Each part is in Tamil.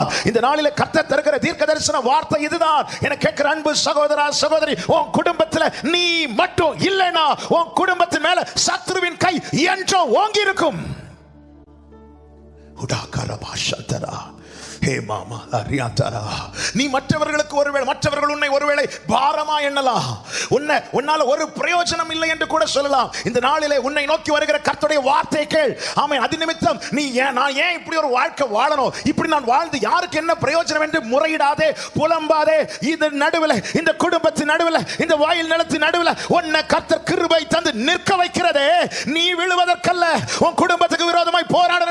இந்த நாளில கத்த தருகிற தீர்க்க தரிசன வார்த்தை இதுதான். என கேட்கிற அன்பு சகோதரா சகோதரி உன் குடும்பத்துல நீ மட்டும் இல்லைனா உன் குடும்பத்தின் மேல சத்ருவின் கை என்றோ ஓங்கி இருக்கும் உடாகரபா சந்தரா ஹே மாமா அறியாத்தரா? நீ மற்றவர்களுக்கு ஒருவேளை மற்றவர்கள் உன்னை ஒருவேளை பாரமா எண்ணலாம் உன்னை உன்னால ஒரு பிரயோஜனம் இல்லை என்று கூட சொல்லலாம். இந்த நாளிலே உன்னை நோக்கி வருகிற கர்த்தருடைய வார்த்தை கேள். ஆமென். அது நிமித்தம் நீ ஏன் நான் ஏன் இப்படி ஒரு வாழ்க்கை வாழணும்? இப்படி நான் வாழ்ந்து யாருக்கு என்ன பிரயோஜனம் என்று முறையிடாதே புலம்பாதே. இந்த நடுவில் இந்த குடும்பத்தின் நடுவில் இந்த வாயில் நிலத்தின் நடுவில் உன்னை கர்த்தர் கிருபை தந்து நிற்க வைக்கிறதே. நீ விழுவதற்கல்ல. உன் குடும்பத்துக்கு விரோதமாய் போராட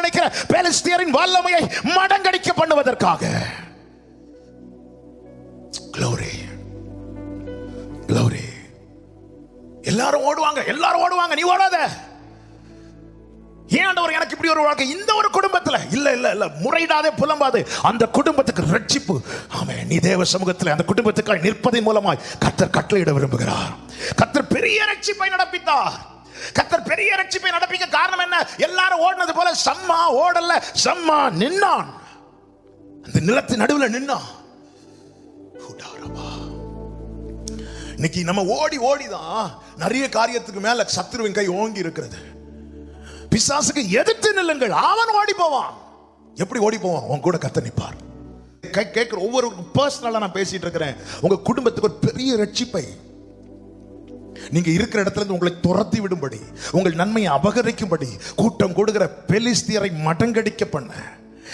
பெலிஸ்தியரின் வல்லமையை மடங்கடிக்க பண்ணுவதற்காக. க்ளோரி க்ளோரி எல்லாரும் ஓடுவாங்க எல்லாரும் ஓடுவாங்க நீ ஓடாத. ஏன் ஆண்டவர் எனக்கு இப்படி ஒரு வாழ்க்கை? இந்த ஒரு குடும்பத்தில். இல்ல இல்ல இல்ல முறையிடாதே புலம்பாது. அந்த குடும்பத்துக்கு ரட்சிப்பு. ஆமே நீ தேவ சமூகத்தில் அந்த குடும்பத்துக்காய் நிற்பதன் மூலமாய் கத்தர் கட்டளையிட விரும்புகிறார். கத்தர் பெரிய ரட்சிப்பை நடப்பித்தார். கத்தர் பெரிய ரட்சிப்பை நடப்பிக்க காரணம் என்ன? எல்லாரும் ஓடினது போல சம்மா ஓடல சம்மா நின்னான். அந்த நிலத்தின் நடுவில் நின்னான். இன்னைக்கு நம்ம ஓடி ஓடிதான் நிறைய காரியத்துக்கு மேல சத்ருவின் கை ஓங்கி இருக்கிறது. பிசாசுக்கு எதிர்த்து நில்லுங்கள் அவன் ஓடி போவான். எப்படி ஓடி போவான்? உன் கூட கத்த நிப்பார் கை கேட்கிற ஒவ்வொரு பர்சனலா நான் பேசிட்டு இருக்கிறேன். உங்க குடும்பத்துக்கு ஒரு பெரிய ரட்சிப்பை நீங்க இருக்கிற இடத்துல இருந்து உங்களை துரத்தி விடும்படி உங்கள் நன்மையை அபகரிக்கும்படி கூட்டம் கொடுக்கிற பெலிஸ்தியரை மடங்கடிக்க பண்ண.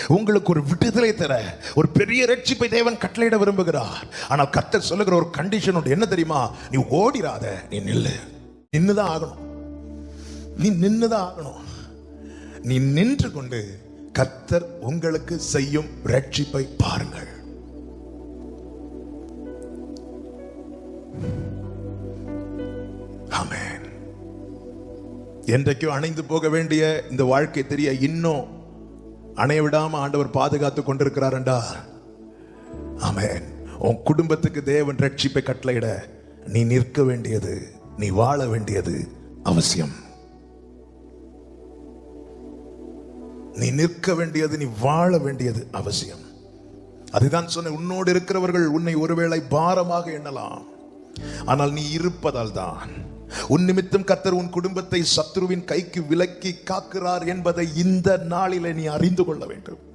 உங்களுக்கு ஒரு விடுதலை தர ஒரு பெரிய ரட்சிப்பை தேவன் கட்டளையிட விரும்புகிறார். ஆனால் கத்தர் சொல்லுகிற ஒரு கண்டிஷன் உண்டு. என்ன தெரியுமா? நீ ஓடிராத நீ நில்லு. நின்றுதான் ஆகணும். நீ நின்றுதான் ஆகணும். நீ நின்று கொண்டு கத்தர் உங்களுக்கு செய்யும் ரட்சிப்பை பாருங்கள். ஆமென். என்றைக்கும் அணைந்து போக வேண்டிய இந்த வாழ்க்கை தெரிய இன்னும் அணைய விடாம ஆண்டவர் பாதுகாத்து கொண்டிருக்கிறாரண்டா? ஆமேன். உன் குடும்பத்துக்கு தேவன் ரட்சிப்பை கட்டளையிட நீ நிற்க வேண்டியது நீ வாழ வேண்டியது அவசியம். நீ நிற்க வேண்டியது நீ வாழ வேண்டியது அவசியம். அதுதான் சொன்ன உன்னோடு இருக்கிறவர்கள் உன்னை ஒருவேளை பாரமாக எண்ணலாம். ஆனால் நீ இருப்பதால் தான். உன் நிமித்தம் கத்தர் உன் குடும்பத்தை சத்ருவின் கைக்கு விலக்கி காக்கிறார் என்பதை இந்த நாளில நீ அறிந்து கொள்ள வேண்டும்.